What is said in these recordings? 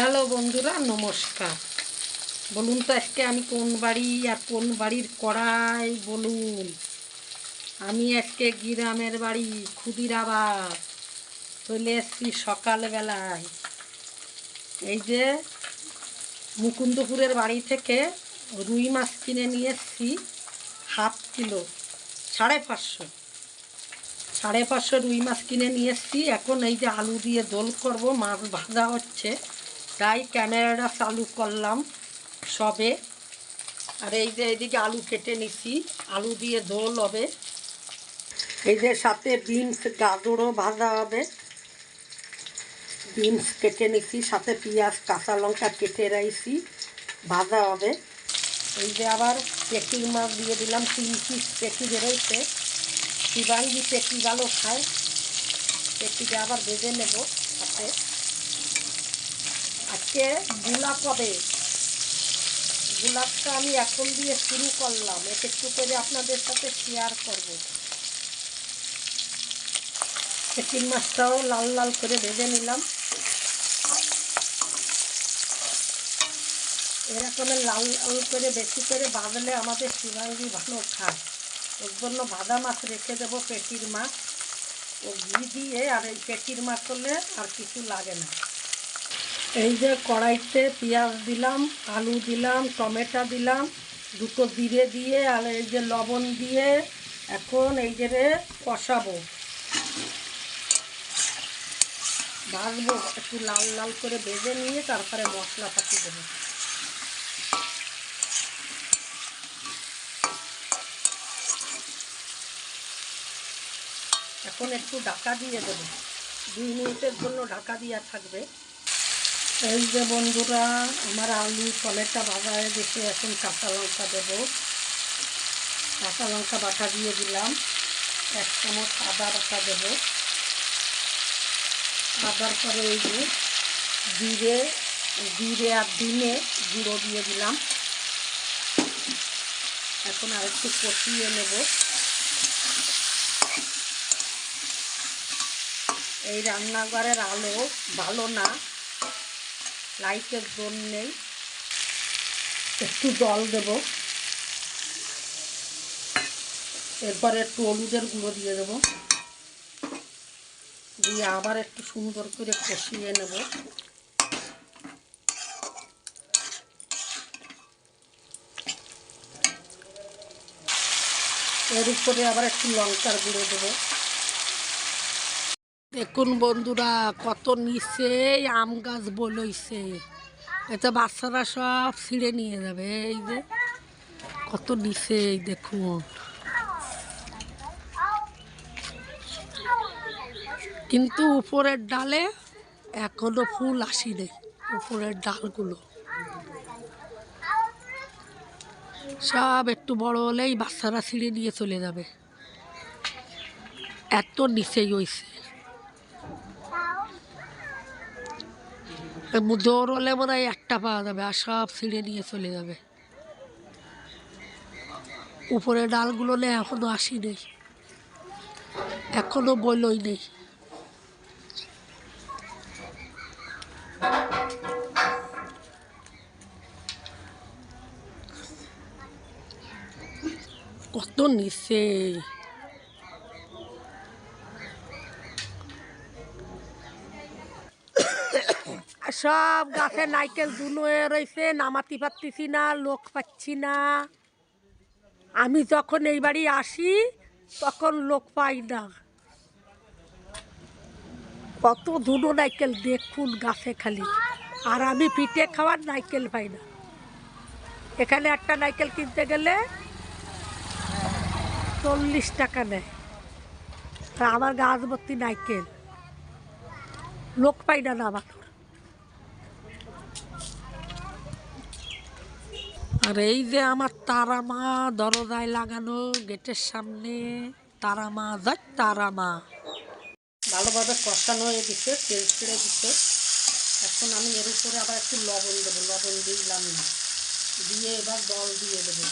Hello বন্ধুরা, নমস্কার। বলুন তো আজকে আমি কোন বাড়ি আর কোন বাড়ির কড়াই বলুন। আমি আজকে গ্রামের বাড়ি, ক্ষুদিরাবাদ। চলে এসছি সকালবেলায়। এই যে মুকুন্দপুরের বাড়ি থেকে রুই মাছ কিনে নিয়ে এসছি হাফ কিলো, সাড়ে পাঁচশো। সাড়ে পাঁচশো রুই মাছ কিনে নিয়ে এসছি। এখন এই যে আলু দিয়ে দোল করব, মাছ ভাজা হচ্ছে। তাই ক্যামেরাটা চালু করলাম সবে। আর এই যে এইদিকে আলু কেটে নিছি, আলু দিয়ে দোল হবে। এই যে সাথে বিনস, গাজরও ভাজা হবে। বিনস কেটে নিছি, সাথে পেঁয়াজ, কাঁচা লঙ্কা কেটে রাইছি, ভাজা হবে। এই যে আবার পেটির মাছ দিয়ে দিলাম, তিন পিস পেটি বেরোইছে। শিবাঙ্গি পেটি ভালো খায়। পেটিকে আবার ভেজে নেব সাথে। আজকে গোলাপ হবে। গোলাপটা আমি এখন দিয়ে শুরু করলাম। এক একটু করে আপনাদের সাথে শেয়ার করব। পেটির মাছটাও লাল লাল করে ভেজে নিলাম। এরকম লাল লাল করে বেশি করে বাঁধলে আমাদের শিবাঙ্গি ভালো খায়। ওর জন্য ভাজা মাছ রেখে দেবো পেটির মাছ। ও ঘি দিয়ে আর এই পেটির মাছ করলে আর কিছু লাগে না। এই যে কড়াইতে পেঁয়াজ দিলাম, আলু দিলাম, টমেটো দিলাম, দুটো জিরে দিয়ে আর এই যে লবণ দিয়ে এখন এই যে রে কষাবো। ভাজবো একটু লাল লাল করে ভেজে নিয়ে তারপরে মশলা পাতি দেবো। এখন একটু ঢাকা দিয়ে দেবো। দুই মিনিটের জন্য ঢাকা দেওয়া থাকবে। এই যে বন্ধুরা, আমার আলু টমেটো হয়ে গেছে এখন কাঁচা লঙ্কা দেবো। কাঁচা লঙ্কা বাটা দিয়ে দিলাম। এক চামচ আদা বাটা দেবো। আদার পরে এই যে জিরে জিরে আর ডিমে গুঁড়ো দিয়ে দিলাম। এখন আর একটু কষিয়ে নেব। এই রান্নাঘরের আলো ভালো না। লাইটের জোর নেই একটু জল দেব। এরপরে একটু হলুদের গুঁড়ো দিয়ে দেবো। দিয়ে আবার একটু সুন্দর করে কষিয়ে নেব। এর উপরে আবার একটু লঙ্কার গুঁড়ো দেবো। দেখুন বন্ধুরা, কত নিচে আম গাছ বলইছে এতে বাচ্চারা সব ছিঁড়ে নিয়ে যাবে, এই যে। কত নিচে, এই দেখুন। কিন্তু উপরের ডালে এখনও ফুল আসেনি, উপরের ডালগুলো। সব একটু বড় হলেই বাচ্চারা ছিঁড়ে নিয়ে চলে যাবে। এত নিচেই হইছে জোর হলে মনে হয় একটা পাওয়া যাবে আর সব ছিঁড়ে নিয়ে চলে যাবে। উপরে ডালগুলো নেই এখনও আসি নেই, এখনও বলই নেই। কত নিচে? সব গাছে নাইকেল দুনো হয়ে রয়েছে নামাতে পারতেছি না, লোক পাচ্ছি না। আমি যখন এই বাড়ি আসি, তখন লোক পাই না। কত দুনো নাইকেল দেখুন গাছে খালি। আর আমি পিঠে খাওয়ার নাইকেল পাই না। এখানে একটা নাইকেল কিনতে গেলে চল্লিশ টাকা নেয়। আমার গাছ ভর্তি নাইকেল। লোক পাই না না আর এই যে আমার তারা মা দরজায় লাগানো গেটের সামনে, তারা মা যাক তারা মা। ভালোভাবে কষানো হয়ে দিচ্ছে তেল ছেড়ে দিচ্ছে এখন আমি এর উপরে আবার একটু লবণ দেবো, লবণ দিলাম না। দিয়ে এবার জল দিয়ে দেবো।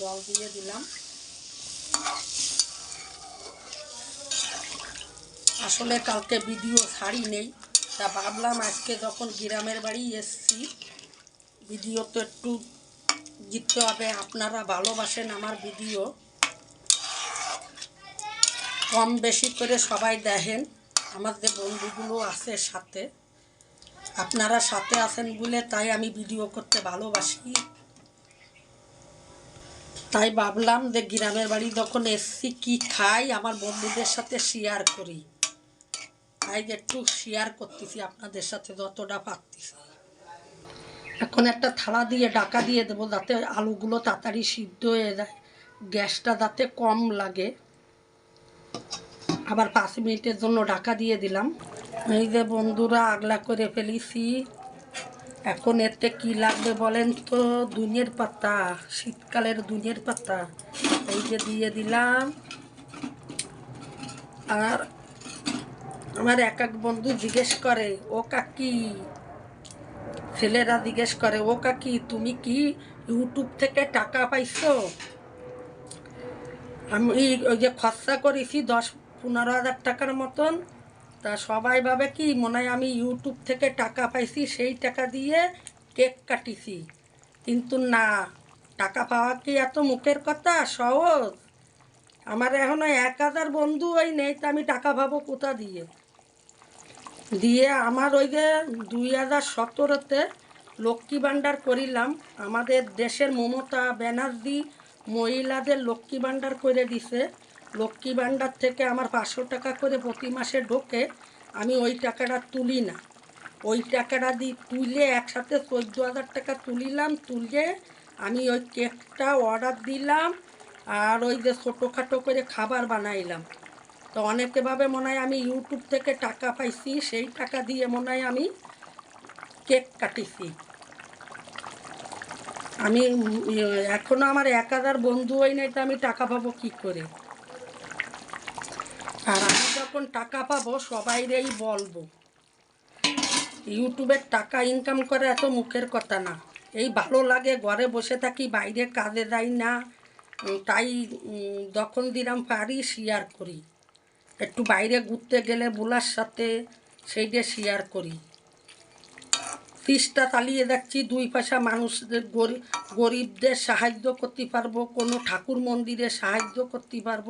জল দিয়ে দিলাম। আসলে কালকে ভিডিও ছাড়ি নেই। তা ভাবলাম আজকে যখন গ্রামের বাড়ি এসছি ভিডিও তো একটু জিততে হবে, আপনারা ভালোবাসেন আমার ভিডিও কম বেশি করে সবাই দেখেন, আমার যে বন্ধুগুলো আছে সাথে। আপনারা সাথে আছেন বলে তাই আমি ভিডিও করতে ভালোবাসি। তাই ভাবলাম যে গ্রামের বাড়ি যখন এসছি, কি খাই, আমার বন্ধুদের সাথে শেয়ার করি। তাই একটু শেয়ার করতেছি, আপনাদের সাথে যতটা পারতেছি। এখন একটা থালা দিয়ে ডাকা দিয়ে দেবো, যাতে আলুগুলো তাড়াতাড়ি সিদ্ধ হয়ে যায়। গ্যাসটা যাতে কম লাগে। আবার পাঁচ মিনিটের জন্য ঢাকা দিয়ে দিলাম। এই যে বন্ধুরা, আগলা করে ফেলিছি। এখন এতে কি লাগবে বলেন তো? দুনিয়ার পাতা, শীতকালের দুনিয়ার পাতা। এই যে দিয়ে দিলাম। আর আমার এক এক বন্ধু জিজ্ঞেস করে, ও কাকি? ছেলেরা জিজ্ঞেস করে, ও কাকি, তুমি কি ইউটিউব থেকে টাকা পাইছো? আমি ওই যে খরচা করেছি দশ পনেরো হাজার টাকার মতন। তা সবাই ভাবে কি, মনে হয় আমি ইউটিউব থেকে টাকা পাইছি, সেই টাকা দিয়ে কেক কাটিছি। কিন্তু না, টাকা পাওয়া কি এত মুখের কথা? সহজ। আমার এখনও এক হাজার বন্ধু ওই নেই, তা আমি টাকা পাবো কোথা দিয়ে? দিয়ে আমার ওই যে দুই হাজার সতেরোতে লক্ষ্মী ভাণ্ডার করিলাম। আমাদের দেশের মমতা ব্যানার্জি মহিলাদের লক্ষ্মী ভাণ্ডার করে দিছে। লক্ষ্মী ভাণ্ডার থেকে আমার পাঁচশো টাকা করে প্রতি মাসে ঢোকে। আমি ওই টাকাটা তুলি না। ওই টাকাটা দিয়ে তুলে একসাথে চোদ্দ হাজার টাকা তুলিলাম। তুলে আমি ওই কেকটা অর্ডার দিলাম আর ওই যে ছোটোখাটো করে খাবার বানাইলাম। তো অনেকে ভাবে মনে হয় আমি ইউটিউব থেকে টাকা পাইছি সেই টাকা দিয়ে মনে হয় আমি কেক কাটিছি। আমি উম, এখনও আমার এক হাজার বন্ধু হয় নাই তো আমি টাকা পাবো কি করে? আর আমি যখন টাকা পাবো সবাইরেই বলব ইউটিউবের টাকা ইনকাম করে এত মুখের কথা না। এই ভালো লাগে ঘরে বসে থাকি বাইরে কাজে যাই না তাই যখন দিলাম পারি শেয়ার করি। একটু বাইরে ঘুরতে গেলে বুলার সাথে সেইটা শেয়ার করি। ফিসটা চালিয়ে যাচ্ছি দুই পয়সা মানুষদের গরিব গরিবদের সাহায্য করতে পারব, কোনো ঠাকুর মন্দিরে সাহায্য করতে পারব।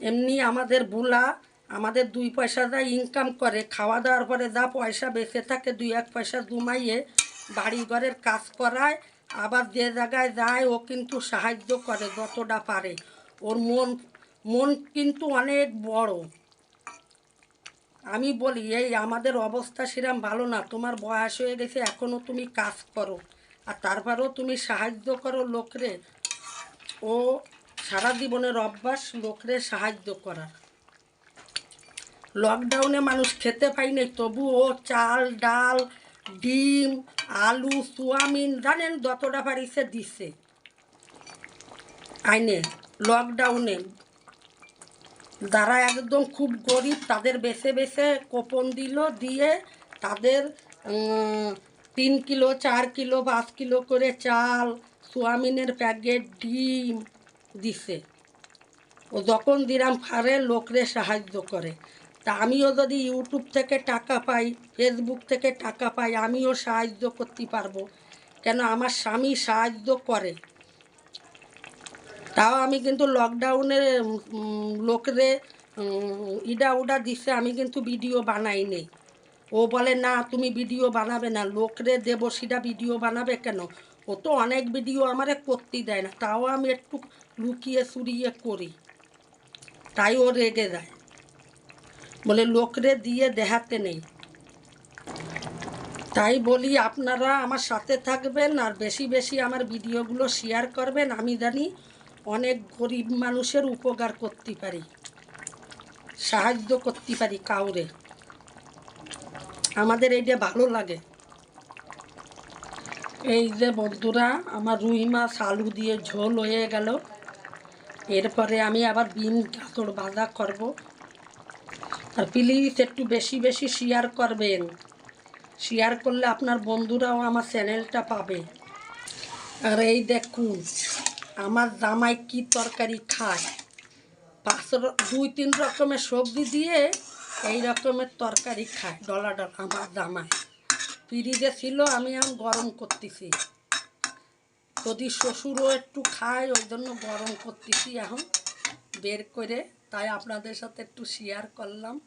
এমনি আমাদের বুলা, আমাদের দুই পয়সা যা ইনকাম করে, খাওয়া দাওয়ার পরে যা পয়সা বেঁচে থাকে, দুই এক পয়সা জমাইয়ে বাড়ি ঘরের কাজ করায়, আবার যে জায়গায় যায়, ও কিন্তু সাহায্য করে যতটা পারে। ওর মন মন কিন্তু অনেক বড়। আমি বলি, এই আমাদের অবস্থা সেরকম ভালো না। তোমার বয়স হয়ে গেছে এখনও তুমি কাজ করো। আর তারপরেও তুমি সাহায্য করো লোকরে। ও সারা জীবনের অভ্যাস লোকরে সাহায্য করার। লকডাউনে মানুষ খেতে পায়নি তবু ও চাল, ডাল, ডিম, আলু, সোয়াবিন, জানেন যতটা পারিছে দিছে। আইনে লকডাউনে যারা একদম খুব গরিব, তাদের বেছে বেছে কোপন দিল, দিয়ে তাদের তিন কিলো, চার কিলো, পাঁচ কিলো করে চাল, সোয়াবিনের প্যাকেট, ডিম দিছে। ও যখন দিলাম ফারে লোকরে সাহায্য করে। তা আমিও যদি ইউটিউব থেকে টাকা পাই, ফেসবুক থেকে টাকা পাই, আমিও সাহায্য করতে পারব। কেন, আমার স্বামী সাহায্য করে। তাও আমি কিন্তু লকডাউনে উম, লোকরে ইডা উডা দিছে আমি কিন্তু ভিডিও বানাই নেই। ও বলে না তুমি ভিডিও বানাবে না লোকরে দেব সেটা ভিডিও বানাবে কেন? ও তো অনেক ভিডিও আমারে করতেই দেয় না তাও আমি একটু লুকিয়ে চুরিয়ে করি। তাই ও রেগে যায়। বলে লোকরে দিয়ে দেখাতে নেই। তাই বলি আপনারা আমার সাথে থাকবেন আর বেশি বেশি আমার ভিডিওগুলো শেয়ার করবেন আমি জানি অনেক গরিব মানুষের উপকার করতে পারি, সাহায্য করতে পারি কাউরে। আমাদের এইটা ভালো লাগে। এই যে বন্ধুরা, আমার রুই মাছ আলু দিয়ে ঝোল হয়ে গেল। এরপরে আমি আবার বিন, গাজর ভাজা করব। আর প্লিজ একটু বেশি বেশি শেয়ার করবেন। শেয়ার করলে আপনার বন্ধুরাও আমার চ্যানেলটা পাবে। আর এই দেখুন আমার জামাই কি তরকারি খায়? পাঁচ দুই, তিন রকমের সবজি দিয়ে এই রকমের তরকারি খায়, ডলা ডলা আমার জামাই। ফ্রিজে ছিল, আমি এখন গরম করতেছি। যদি শ্বশুরও একটু খায়, ওই জন্য গরম করতেছি এখন। বের করে, তাই আপনাদের সাথে একটু শেয়ার করলাম।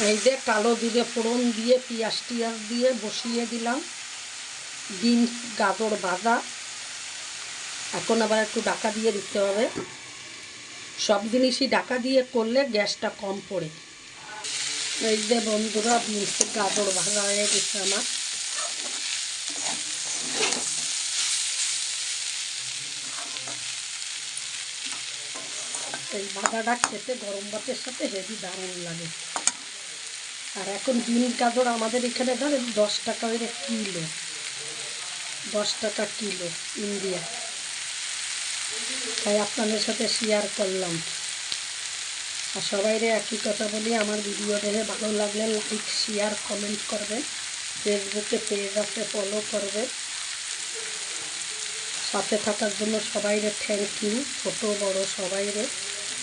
এই যে কালো জিরে ফোড়ন দিয়ে, পেঁয়াজ টিয়াজ দিয়ে বসিয়ে দিলাম। ডিম, গাজর ভাজা। এখন আবার একটু ডাকা দিয়ে দিতে হবে। সব জিনিসই ডাকা দিয়ে করলে গ্যাসটা কম পড়ে। এই যে বন্ধুরা বিনস গাজর ভাজা হয়ে গেছে আমার। এই ভাজাটা খেতে গরম ভাতের সাথে হেভি দারুণ লাগে। আর এখন বিনস গাজর আমাদের এখানে ধরেন দশ টাকা করে কিলো। দশ টাকা কিলো ইন্ডিয়া। তাই আপনাদের সাথে শেয়ার করলাম। আর সবাইরে একই কথা বলি, আমার ভিডিও দেখে ভালো লাগলে লাইক শেয়ার কমেন্ট করবে। ফেসবুকে পেজ আছে ফলো করবে। সাথে থাকার জন্য সবাইরে থ্যাংক ইউ ছোটো, বড় সবাইরে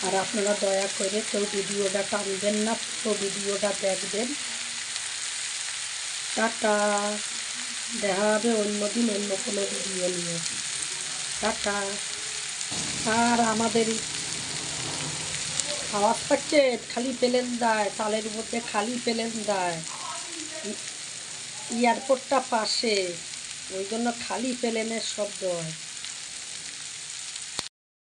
আর আপনারা দয়া করে কেউ ভিডিওটা টানবেন না, পুরো ভিডিওটা দেখবেন। টাটা। দেখা হবে অন্যদিন, অন্য কোনো ভিডিও নিয়ে। টাটা। আর আমাদের আওয়াজ পাচ্ছে খালি পেলেন দেয় তালের মধ্যে খালি পেলেন দেয় এয়ারপোর্টটা পাশে, ওই জন্য খালি পেলেনের শব্দ হয়।